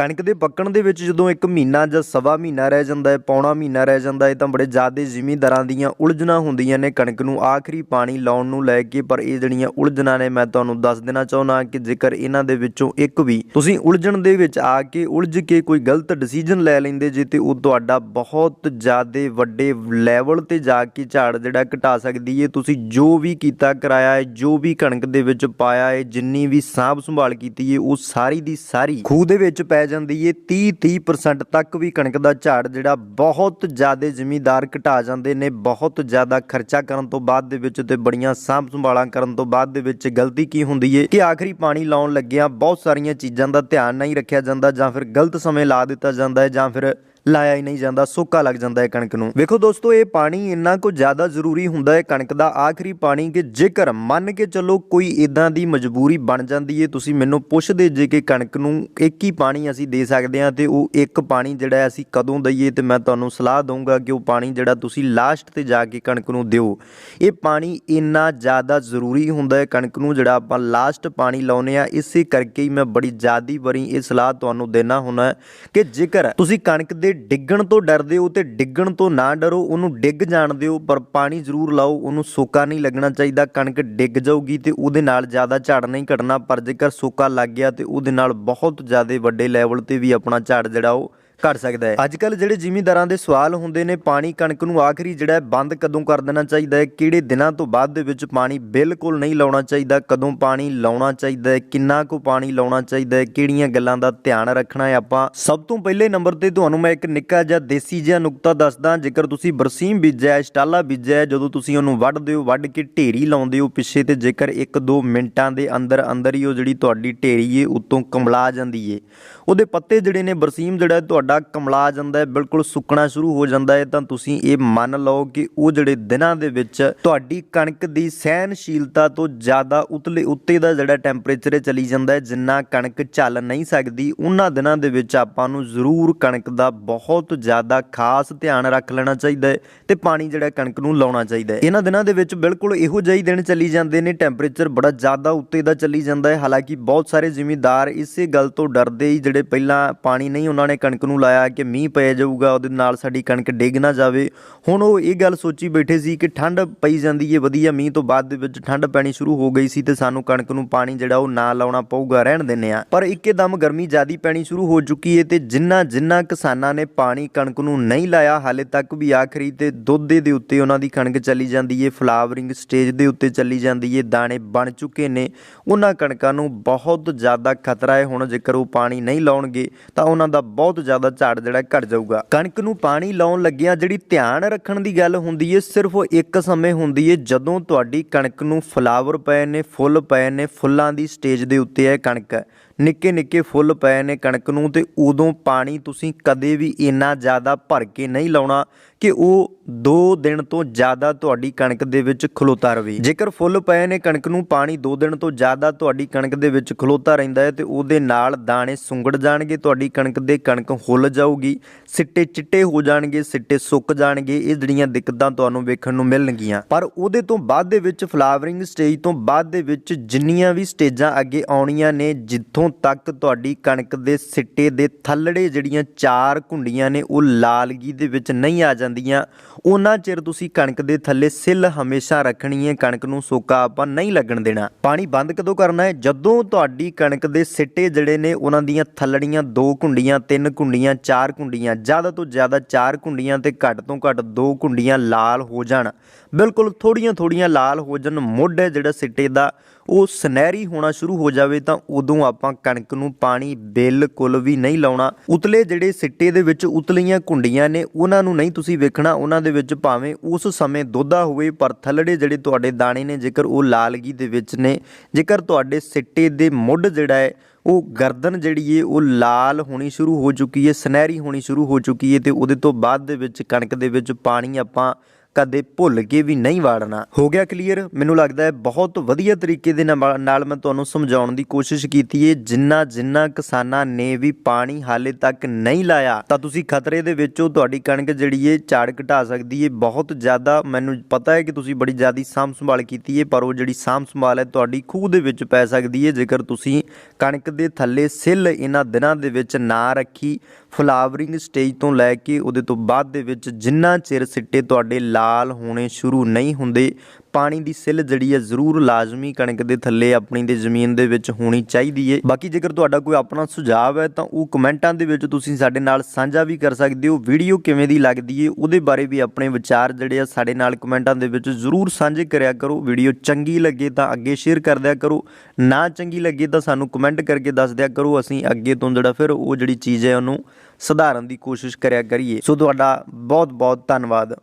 ਕਣਕ ਦੇ ਪੱਕਣ ਦੇ ਵਿੱਚ ਜਦੋਂ ਇੱਕ ਮਹੀਨਾ ਜਾਂ ਸਵਾ ਮਹੀਨਾ ਰਹਿ ਜਾਂਦਾ ਹੈ, ਪੌਣਾ ਮਹੀਨਾ ਰਹਿ ਜਾਂਦਾ ਹੈ, ਤਾਂ ਬੜੇ ਜ਼ਿਆਦਾ ਜ਼ਿਮੀਂਦਾਰਾਂ ਦੀਆਂ ਉਲਝਣਾਂ ਹੁੰਦੀਆਂ ਨੇ ਕਣਕ ਨੂੰ। ਆਖਰੀ ਪਾਣੀ ਲਾਉਣ ਨੂੰ ਲੈ ਕੇ, ਪਰ ਇਹ ਜਿਹੜੀਆਂ ਉਲਝਣਾਂ ਨੇ, ਮੈਂ ਤੁਹਾਨੂੰ ਦੱਸ ਦੇਣਾ ਚਾਹੁੰਦਾ ਕਿ ਜੇਕਰ ਇਹਨਾਂ ਦੇ ਵਿੱਚੋਂ ਇੱਕ ਵੀ ਤੁਸੀਂ ਉਲਝਣ ਦੇ ਵਿੱਚ ਆ ਕੇ ਉਲਝ ਕੇ ਕੋਈ ਗਲਤ ਡਿਸੀਜਨ ਲੈ ਲੈਂਦੇ ਜੇ, ਤੇ ਉਹ ਤੁਹਾਡਾ ਬਹੁਤ ਜ਼ਿਆਦਾ ਵੱਡੇ ਲੈਵਲ ਤੇ ਜਾ ਕੇ ਝਾੜ ਜਿਹੜਾ ਘਟਾ ਸਕਦੀ ਹੈ। ਤੁਸੀਂ ਜੋ ਵੀ ਕੀਤਾ ਕਰਾਇਆ ਹੈ, ਜੋ ਵੀ ਕਣਕ ਦੇ ਵਿੱਚ ਪਾਇਆ ਹੈ, ਜਿੰਨੀ ਵੀ ਸਾਂਭ ਸੰਭਾਲ ਕੀਤੀ ਹੈ, ਉਹ ਸਾਰੀ ਦੀ ਸਾਰੀ ਖੂਹ ਦੇ ਵਿੱਚ ਪੈ ਜਾਂਦੀ ਹੈ 30 30% ਤੱਕ ਵੀ ਕਣਕ ਦਾ ਝਾੜ ਜਿਹੜਾ ਬਹੁਤ ਜ਼ਿਆਦਾ ਜ਼ਿਮੀਦਾਰ ਘਟਾ ਜਾਂਦੇ ਨੇ, ਬਹੁਤ ਜ਼ਿਆਦਾ ਖਰਚਾ ਕਰਨ ਤੋਂ ਬਾਅਦ ਦੇ ਵਿੱਚ ਤੇ ਬੜੀਆਂ ਸਾਂਭ ਸੰਭਾਲਾਂ ਕਰਨ ਤੋਂ ਬਾਅਦ ਦੇ ਵਿੱਚ ਗਲਤੀ ਕੀ ਹੁੰਦੀ ਹੈ ਕਿ ਆਖਰੀ ਪਾਣੀ ਲਾਉਣ ਲੱਗਿਆਂ ਬਹੁਤ ਸਾਰੀਆਂ ਚੀਜ਼ਾਂ ਦਾ ਧਿਆਨ ਨਹੀਂ ਰੱਖਿਆ ਜਾਂਦਾ ਜਾਂ ਫਿਰ ਗਲਤ ਸਮੇਂ ਲਾ ਦਿੱਤਾ ਜਾਂਦਾ ਹੈ ਜਾਂ ਫਿਰ ਲਾਇਆ ਹੀ ਨਹੀਂ ਜਾਂਦਾ, ਸੋਕਾ ਲੱਗ ਜਾਂਦਾ ਹੈ ਕਣਕ ਨੂੰ। ਵੇਖੋ ਦੋਸਤੋ, ਇਹ ਪਾਣੀ ਇੰਨਾ ਕੁ ਜ਼ਿਆਦਾ ਜ਼ਰੂਰੀ ਹੁੰਦਾ ਹੈ ਕਣਕ ਦਾ। ਆਖਰੀ ਪਾਣੀ ਕਿ ਜੇਕਰ ਮੰਨ ਕੇ ਚੱਲੋ ਕੋਈ ਇਦਾਂ ਦੀ ਮਜਬੂਰੀ ਬਣ ਜਾਂਦੀ ਹੈ, ਤੁਸੀਂ ਮੈਨੂੰ ਪੁੱਛਦੇ ਜੇ ਕਿ ਕਣਕ ਨੂੰ ਇੱਕ ਹੀ ਪਾਣੀ ਅਸੀਂ ਦੇ ਸਕਦੇ ਹਾਂ ਤੇ ਉਹ ਇੱਕ ਪਾਣੀ ਜਿਹੜਾ ਅਸੀਂ ਕਦੋਂ ਦਈਏ ਤੇ ਮੈਂ ਤੁਹਾਨੂੰ ਸਲਾਹ ਦਊਂਗਾ ਕਿ ਉਹ ਪਾਣੀ ਜਿਹੜਾ ਤੁਸੀਂ ਲਾਸਟ ਤੇ ਜਾ ਕੇ ਕਣਕ ਨੂੰ ਦਿਓ। ਇਹ ਪਾਣੀ ਇੰਨਾ ਜ਼ਿਆਦਾ ਜ਼ਰੂਰੀ ਹੁੰਦਾ ਹੈ ਕਣਕ ਨੂੰ ਜਿਹੜਾ ਆਪਾਂ ਲਾਸਟ ਪਾਣੀ ਲਾਉਨੇ ਆ ਇਸੇ ਕਰਕੇ ਹੀ ਮੈਂ ਬੜੀ ਜ਼ਿਆਦੀ ਵਾਰੀ ਇਹ ਸਲਾਹ ਤੁਹਾਨੂੰ ਦੇਣਾ ਹੁੰਦਾ ਕਿ ਜੇਕਰ ਤੁਸੀਂ ਕਣਕ ਦੇ ਡਿੱਗਣ ਤੋਂ ਡਰਦੇ ਹੋ ਤੇ ਡਿੱਗਣ ਤੋਂ ਨਾ ਡਰੋ, ਉਹਨੂੰ ਡਿੱਗ ਜਾਣ ਦਿਓ, ਪਰ ਪਾਣੀ ਜ਼ਰੂਰ ਲਾਓ, ਉਹਨੂੰ ਸੋਕਾ ਨਹੀਂ ਲੱਗਣਾ ਚਾਹੀਦਾ, ਕਣਕ ਡਿੱਗ ਜਾਊਗੀ ਤੇ ਉਹਦੇ ਨਾਲ ਜ਼ਿਆਦਾ ਝਾੜ ਨਹੀਂ ਘਟਣਾ, ਪਰ ਜੇਕਰ ਸੋਕਾ ਲੱਗ ਗਿਆ ਤੇ ਉਹਦੇ ਨਾਲ ਬਹੁਤ ਜ਼ਿਆਦਾ ਵੱਡੇ ਲੈਵਲ ਤੇ ਵੀ ਆਪਣਾ ਝਾੜ ਜਿਹੜਾ ਉਹ ਘਟ ਸਕਦਾ ਹੈ। ਅੱਜ ਕੱਲ ਜਿਹੜੇ ਜ਼ਿਮੀਂਦਾਰਾਂ ਦੇ ਸਵਾਲ ਹੁੰਦੇ ਨੇ, ਪਾਣੀ ਕਣਕ ਨੂੰ ਆਖਰੀ ਜਿਹੜਾ ਬੰਦ ਕਦੋਂ ਕਰ ਦੇਣਾ ਚਾਹੀਦਾ ਹੈ? ਕਿਹੜੇ ਦਿਨਾਂ ਤੋਂ ਬਾਅਦ ਦੇ ਵਿੱਚ ਪਾਣੀ ਬਿਲਕੁਲ ਨਹੀਂ ਲਾਉਣਾ ਚਾਹੀਦਾ? ਕਦੋਂ ਪਾਣੀ ਲਾਉਣਾ ਚਾਹੀਦਾ ਹੈ? ਕਿੰਨਾ ਕੁ ਪਾਣੀ ਲਾਉਣਾ ਚਾਹੀਦਾ ਹੈ? ਕਿਹੜੀਆਂ ਗੱਲਾਂ ਦਾ ਧਿਆਨ ਰੱਖਣਾ ਹੈ ਆਪਾਂ? ਸਭ ਤੋਂ ਪਹਿਲੇ ਨੰਬਰ ਤੇ ਤੁਹਾਨੂੰ ਮੈਂ ਇੱਕ ਨਿੱਕਾ ਜਿਹਾ ਦੇਸੀ ਜਿਹਾ ਨੁਕਤਾ ਦੱਸਦਾ। ਜੇਕਰ ਤੁਸੀਂ ਬਰਸੀਮ ਬੀਜਿਆ ਹੈ, ਸਟਾਲਾ ਬੀਜਿਆ ਜਦੋਂ ਤੁਸੀਂ ਉਹਨੂੰ ਵੱਢਦੇ ਹੋ ਵੱਢ ਕੇ ਢੇਰੀ ਲਾਉਂਦੇ ਹੋ ਪਿੱਛੇ ਤੇ ਜੇਕਰ 1-2 ਮਿੰਟਾਂ ਦੇ ਅੰਦਰ ਅੰਦਰ ਹੀ ਉਹ ਜਿਹੜੀ ਤੁਹਾਡੀ ਢੇਰੀ ਏ, ਉਤੋਂ ਕੰਬਲਾ ਜਾਂਦੀ ਏ। ਉਹਦੇ ਪੱਤੇ ਜਿਹੜੇ ਨੇ, ਬਰਸੀਮ ਜਿਹੜਾ ਤੁਹਾਡਾ ਤੁਹਾਡਾ ਕਮਲਾ ਜਾਂਦਾ ਹੈ, ਬਿਲਕੁਲ ਸੁੱਕਣਾ ਸ਼ੁਰੂ ਹੋ ਜਾਂਦਾ ਹੈ, ਤਾਂ ਤੁਸੀਂ ਇਹ ਮੰਨ ਲਓ ਕਿ ਉਹ ਜਿਹੜੇ ਦਿਨਾਂ ਦੇ ਵਿੱਚ ਤੁਹਾਡੀ ਕਣਕ ਦੀ ਸਹਿਨਸ਼ੀਲਤਾ ਤੋਂ ਜ਼ਿਆਦਾ ਉਤਲੇ ਉੱਤੇ ਦਾ ਜਿਹੜਾ ਟੈਂਪਰੇਚਰ ਚਲੀ ਜਾਂਦਾ ਹੈ, ਜਿੰਨਾ ਕਣਕ ਚੱਲ ਨਹੀਂ ਸਕਦੀ, ਉਹਨਾਂ ਦਿਨਾਂ ਦੇ ਵਿੱਚ ਆਪਾਂ ਨੂੰ ਜ਼ਰੂਰ ਕਣਕ ਦਾ ਬਹੁਤ ਜ਼ਿਆਦਾ ਖਾਸ ਧਿਆਨ ਰੱਖ ਲੈਣਾ ਚਾਹੀਦਾ ਹੈ ਤੇ ਪਾਣੀ ਜਿਹੜਾ ਕਣਕ ਨੂੰ ਲਾਉਣਾ ਚਾਹੀਦਾ ਹੈ। ਇਹਨਾਂ ਦਿਨਾਂ ਦੇ ਵਿੱਚ ਬਿਲਕੁਲ ਇਹੋ ਜਿਹੇ ਦਿਨ ਚੱਲੀ ਜਾਂਦੇ ਨੇ ਟੈਂਪਰੇਚਰ ਬੜਾ ਜ਼ਿਆਦਾ ਉੱਤੇ ਦਾ ਚੱਲੀ ਜਾਂਦਾ ਹੈ, ਹਾਲਾਂਕਿ ਬਹੁਤ ਸਾਰੇ ਜ਼ਿਮੀਂਦਾਰ ਇਸੇ ਗੱਲ ਤੋਂ ਡਰਦੇ ਹੀ ਜਿਹੜੇ ਪਹਿਲਾਂ ਪਾਣੀ ਨਹੀਂ ਉਹਨਾਂ ਨੇ ਕਣਕ ਨੂੰ ਲਾਇਆ ਕਿ ਮੀਂਹ ਪੈ ਜਾਊਗਾ, ਉਹਦੇ ਨਾਲ ਸਾਡੀ ਕਣਕ ਡਿੱਗ ਨਾ ਜਾਵੇ। ਹੁਣ ਉਹ ਇਹ ਗੱਲ ਸੋਚੀ ਬੈਠੇ ਸੀ ਕਿ ਠੰਡ ਪਈ ਜਾਂਦੀ ਹੈ ਵਧੀਆ ਮੀਂਹ ਤੋਂ ਬਾਅਦ ਦੇ ਵਿੱਚ ਠੰਡ ਪੈਣੀ ਸ਼ੁਰੂ ਹੋ ਗਈ ਸੀ ਤੇ ਸਾਨੂੰ ਕਣਕ ਨੂੰ ਪਾਣੀ ਜਿਹੜਾ ਉਹ ਨਾ ਲਾਉਣਾ ਪਊਗਾ, ਰਹਿਣ ਦਿੰਨੇ ਆ ਪਰ ਇੱਕਦਮ ਗਰਮੀ ਜ਼ਿਆਦੀ ਪੈਣੀ ਸ਼ੁਰੂ ਹੋ ਚੁੱਕੀ ਹੈ ਤੇ ਜਿੰਨਾ ਜਿੰਨਾ ਕਿਸਾਨਾਂ ਨੇ ਪਾਣੀ ਕਣਕ ਨੂੰ ਨਹੀਂ ਲਾਇਆ, ਹਾਲੇ ਤੱਕ ਵੀ ਆਖਰੀ ਤੇ ਦੁੱਧੇ ਦੇ ਉੱਤੇ ਉਹਨਾਂ ਦੀ ਕਣਕ ਚੱਲੀ ਜਾਂਦੀ ਹੈ ਫਲਾਵਰਿੰਗ ਸਟੇਜ ਦੇ ਉੱਤੇ ਚੱਲੀ ਜਾਂਦੀ ਹੈ ਦਾਣੇ ਬਣ ਚੁੱਕੇ ਨੇ। ਉਹਨਾਂ ਕਣਕਾਂ ਨੂੰ ਬਹੁਤ ਜ਼ਿਆਦਾ ਖਤਰਾ ਹੈ ਹੁਣ ਜੇਕਰ ਉਹ ਪਾਣੀ ਨਹੀਂ ਲਾਉਣਗੇ, ਤਾਂ ਉਹਨਾਂ ਦਾ ਬਹੁਤ ਜ਼ਿਆਦਾ ਝਾੜ ਜਿਹੜਾ ਘਟ ਜਾਊਗਾ। ਕਣਕ ਨੂੰ ਪਾਣੀ ਲਾਉਣ ਲੱਗਿਆਂ ਜਿਹੜੀ ਧਿਆਨ ਰੱਖਣ ਦੀ ਗੱਲ ਹੁੰਦੀ ਹੈ ਸਿਰਫ ਇੱਕ ਸਮੇਂ ਹੁੰਦੀ ਹੈ ਜਦੋਂ ਤੁਹਾਡੀ ਕਣਕ ਨੂੰ ਫਲਾਵਰ ਪਏ ਨੇ, ਫੁੱਲ ਪਏ ਨੇ, ਫੁੱਲਾਂ ਦੀ ਸਟੇਜ ਦੇ ਉੱਤੇ ਹੈ ਕਣਕ ਨਿੱਕੇ ਨਿੱਕੇ ਫੁੱਲ ਪਏ ਨੇ ਕਣਕ ਨੂੰ ਤੇ ਉਦੋਂ ਪਾਣੀ ਤੁਸੀਂ ਕਦੇ ਵੀ ਇੰਨਾ ਜ਼ਿਆਦਾ ਭਰ ਕੇ ਨਹੀਂ ਲਾਉਣਾ ਕਿ ਉਹ 2 ਦਿਨ ਤੋਂ ਜ਼ਿਆਦਾ ਤੁਹਾਡੀ ਕਣਕ ਦੇ ਵਿੱਚ ਖਲੋਤਾ ਰਵੇ। ਜੇਕਰ ਫੁੱਲ ਪਏ ਨੇ ਕਣਕ ਨੂੰ ਪਾਣੀ 2 ਦਿਨ ਤੋਂ ਜ਼ਿਆਦਾ ਤੁਹਾਡੀ ਕਣਕ ਦੇ ਵਿੱਚ ਖਲੋਤਾ ਰਹਿੰਦਾ ਹੈ ਤੇ ਉਹਦੇ ਨਾਲ ਦਾਣੇ ਸੁੰਗੜ ਜਾਣਗੇ, ਤੁਹਾਡੀ ਕਣਕ ਦੇ ਕਣਕ ਹੁੱਲ ਜਾਊਗੀ, ਸਿੱਟੇ ਚਿੱਟੇ ਹੋ ਜਾਣਗੇ, ਸਿੱਟੇ ਸੁੱਕ ਜਾਣਗੇ, ਇਹ ਜਿਹੜੀਆਂ ਦਿੱਕਤਾਂ ਤੁਹਾਨੂੰ ਵੇਖਣ ਨੂੰ ਮਿਲਣਗੀਆਂ। ਪਰ ਉਹਦੇ ਤੋਂ ਬਾਅਦ ਦੇ ਵਿੱਚ, ਫਲਾਵਰਿੰਗ ਸਟੇਜ ਤੋਂ ਬਾਅਦ ਦੇ ਵਿੱਚ ਜਿੰਨੀਆਂ ਵੀ ਸਟੇਜਾਂ ਅੱਗੇ ਆਉਣੀਆਂ ਨੇ, ਜਿੱਥੋਂ ਤੱਕ ਤੁਹਾਡੀ ਕਣਕ ਦੇ ਸਿੱਟੇ ਦੇ ਥੱਲੜੇ ਜਿਹੜੀਆਂ ਚਾਰ ਕੁੰਡੀਆਂ ਨੇ, ਉਹ ਲਾਲਗੀ ਦੇ ਵਿੱਚ ਨਹੀਂ ਆ ਜਾਂਦੀਆਂ। ਉਹਨਾਂ ਚਿਰ ਤੁਸੀਂ ਕਣਕ ਦੇ ਥੱਲੇ ਸਿੱਲ ਹਮੇਸ਼ਾ ਰੱਖਣੀ ਹੈ। ਕਣਕ ਨੂੰ ਸੋਕਾ ਆਪਾਂ ਨਹੀਂ ਲੱਗਣ ਦੇਣਾ। ਪਾਣੀ ਬੰਦ ਕਦੋਂ ਕਰਨਾ ਹੈ? ਜਦੋਂ ਤੁਹਾਡੀ ਕਣਕ ਦੇ ਸਿੱਟੇ ਜਿਹੜੇ ਨੇ, ਉਹਨਾਂ ਦੀਆਂ ਥੱਲੜੀਆਂ ਦੋ ਘੁੰਡੀਆਂ, ਤਿੰਨ ਘੁੰਡੀਆਂ, ਚਾਰ ਘੁੰਡੀਆਂ, ਜ਼ਿਆਦਾ ਤੋਂ ਜ਼ਿਆਦਾ ਚਾਰ ਘੁੰਡੀਆਂ ਤੇ ਘੱਟ ਤੋਂ ਘੱਟ ਦੋ ਘੁੰਡੀਆਂ ਲਾਲ ਹੋ ਜਾਣ। ਬਿਲਕੁਲ ਥੋੜੀਆਂ ਥੋੜੀਆਂ ਲਾਲ ਹੋ ਜਾਣ। ਮੁੱਢ ਹੈ ਜਿਹੜਾ ਸਿੱਟੇ ਦਾ। ਉਹ ਸੁਨਹਿਰੀ ਹੋਣਾ ਸ਼ੁਰੂ ਹੋ ਜਾਵੇ ਤਾਂ ਉਦੋਂ ਆਪਾਂ ਕਣਕ ਨੂੰ ਪਾਣੀ ਬਿਲਕੁਲ ਵੀ ਨਹੀਂ ਲਾਉਣਾ। ਉਤਲੇ ਜਿਹੜੇ ਸਿੱਟੇ ਦੇ ਵਿੱਚ ਉਤਲੀਆਂ ਕੁੰਡੀਆਂ ਨੇ, ਉਹਨਾਂ ਨੂੰ ਨਹੀਂ ਤੁਸੀਂ ਵੇਖਣਾ। ਉਹਨਾਂ ਦੇ ਵਿੱਚ ਭਾਵੇਂ ਉਸ ਸਮੇਂ ਦੁੱਧਾ ਹੋਵੇ, ਪਰ ਥੱਲੜੇ ਜਿਹੜੇ ਤੁਹਾਡੇ ਦਾਣੇ ਨੇ, ਜੇਕਰ ਉਹ ਲਾਲਗੀ ਦੇ ਵਿੱਚ ਨੇ, ਜੇਕਰ ਤੁਹਾਡੇ ਸਿੱਟੇ ਦੇ ਮੁੱਢ ਜਿਹੜਾ ਹੈ, ਉਹ ਗਰਦਨ ਜਿਹੜੀ ਏ, ਉਹ ਲਾਲ ਹੋਣੀ ਸ਼ੁਰੂ ਹੋ ਚੁੱਕੀ ਹੈ ਸੁਨਹਿਰੀ ਹੋਣੀ ਸ਼ੁਰੂ ਹੋ ਚੁੱਕੀ ਹੈ ਤੇ ਉਹਦੇ ਤੋਂ ਬਾਅਦ ਦੇ ਵਿੱਚ ਕਣਕ ਦੇ ਵਿੱਚ ਪਾਣੀ ਆਪਾਂ ਕਦੇ ਭੁੱਲ ਕੇ ਵੀ ਨਹੀਂ ਵਾੜਨਾ। ਹੋ ਗਿਆ ਕਲੀਅਰ ਮੈਨੂੰ ਲੱਗਦਾ ਹੈ ਬਹੁਤ ਵਧੀਆ ਤਰੀਕੇ ਦੇ ਨਾਲ ਨਾਲ ਮੈਂ ਤੁਹਾਨੂੰ ਸਮਝਾਉਣ ਦੀ ਕੋਸ਼ਿਸ਼ ਕੀਤੀ ਹੈ ਜਿੰਨਾ ਜਿੰਨਾ ਕਿਸਾਨਾਂ ਨੇ ਵੀ ਪਾਣੀ ਹਾਲੇ ਤੱਕ ਨਹੀਂ ਲਾਇਆ, ਤਾਂ ਤੁਸੀਂ ਖਤਰੇ ਦੇ ਵਿੱਚੋਂ ਤੁਹਾਡੀ ਕਣਕ ਜਿਹੜੀ ਹੈ ਝਾੜ ਘਟਾ ਸਕਦੀ ਹੈ ਬਹੁਤ ਜ਼ਿਆਦਾ ਮੈਨੂੰ ਪਤਾ ਹੈ ਕਿ ਤੁਸੀਂ ਬੜੀ ਜ਼ਿਆਦੀ ਸਾਂਭ ਸੰਭਾਲ ਕੀਤੀ ਹੈ ਪਰ ਉਹ ਜਿਹੜੀ ਸਾਂਭ ਸੰਭਾਲ ਹੈ ਤੁਹਾਡੀ ਖੂਹ ਦੇ ਵਿੱਚ ਪੈ ਸਕਦੀ ਹੈ ਜੇਕਰ ਤੁਸੀਂ ਕਣਕ ਦੇ ਥੱਲੇ ਸਿੱਲ ਇਹਨਾਂ ਦਿਨਾਂ ਦੇ ਵਿੱਚ ਨਾ ਰੱਖੀ, ਫਲਾਵਰਿੰਗ ਸਟੇਜ ਤੋਂ ਲੈ ਕੇ ਉਹਦੇ ਤੋਂ ਬਾਅਦ ਦੇ ਵਿੱਚ ਜਿੰਨਾ ਚਿਰ ਸਿੱਟੇ ਤੁਹਾਡੇ ਲਾਲ ਹੋਣੇ ਸ਼ੁਰੂ ਨਹੀਂ ਹੁੰਦੇ। ਪਾਣੀ ਦੀ ਸਿੱਲ ਜਿਹੜੀ ਹੈ ਜ਼ਰੂਰ ਲਾਜ਼ਮੀ ਕਣਕ ਦੇ ਥੱਲੇ ਆਪਣੀ ਦੇ ਜ਼ਮੀਨ ਦੇ ਵਿੱਚ ਹੋਣੀ ਚਾਹੀਦੀ ਹੈ ਬਾਕੀ ਜੇਕਰ ਤੁਹਾਡਾ ਕੋਈ ਆਪਣਾ ਸੁਝਾਅ ਹੈ ਤਾਂ ਉਹ ਕਮੈਂਟਾਂ ਦੇ ਵਿੱਚ ਤੁਸੀਂ ਸਾਡੇ ਨਾਲ ਸਾਂਝਾ ਵੀ ਕਰ ਸਕਦੇ ਹੋ। ਵੀਡੀਓ ਕਿਵੇਂ ਦੀ ਲੱਗਦੀ ਹੈ ਉਹਦੇ ਬਾਰੇ ਵੀ ਆਪਣੇ ਵਿਚਾਰ ਜਿਹੜੇ ਆ ਸਾਡੇ ਨਾਲ ਕਮੈਂਟਾਂ ਦੇ ਵਿੱਚ ਜ਼ਰੂਰ ਸਾਂਝੇ ਕਰਿਆ ਕਰੋ। ਵੀਡੀਓ ਚੰਗੀ ਲੱਗੇ ਤਾਂ ਅੱਗੇ ਸ਼ੇਅਰ ਕਰ ਦਿਆ ਕਰੋ। ਨਾ ਚੰਗੀ ਲੱਗੇ ਤਾਂ ਸਾਨੂੰ ਕਮੈਂਟ ਕਰਕੇ ਦੱਸ ਦਿਆ ਕਰੋ। ਅਸੀਂ ਅੱਗੇ ਤੋਂ ਜਿਹੜਾ ਫਿਰ ਉਹ ਜਿਹੜੀ ਚੀਜ਼ ਹੈ ਉਹਨੂੰ ਸੁਧਾਰਨ ਦੀ ਕੋਸ਼ਿਸ਼ ਕਰਿਆ ਕਰੀਏ। ਸੋ ਤੁਹਾਡਾ ਬਹੁਤ ਬਹੁਤ ਧੰਨਵਾਦ।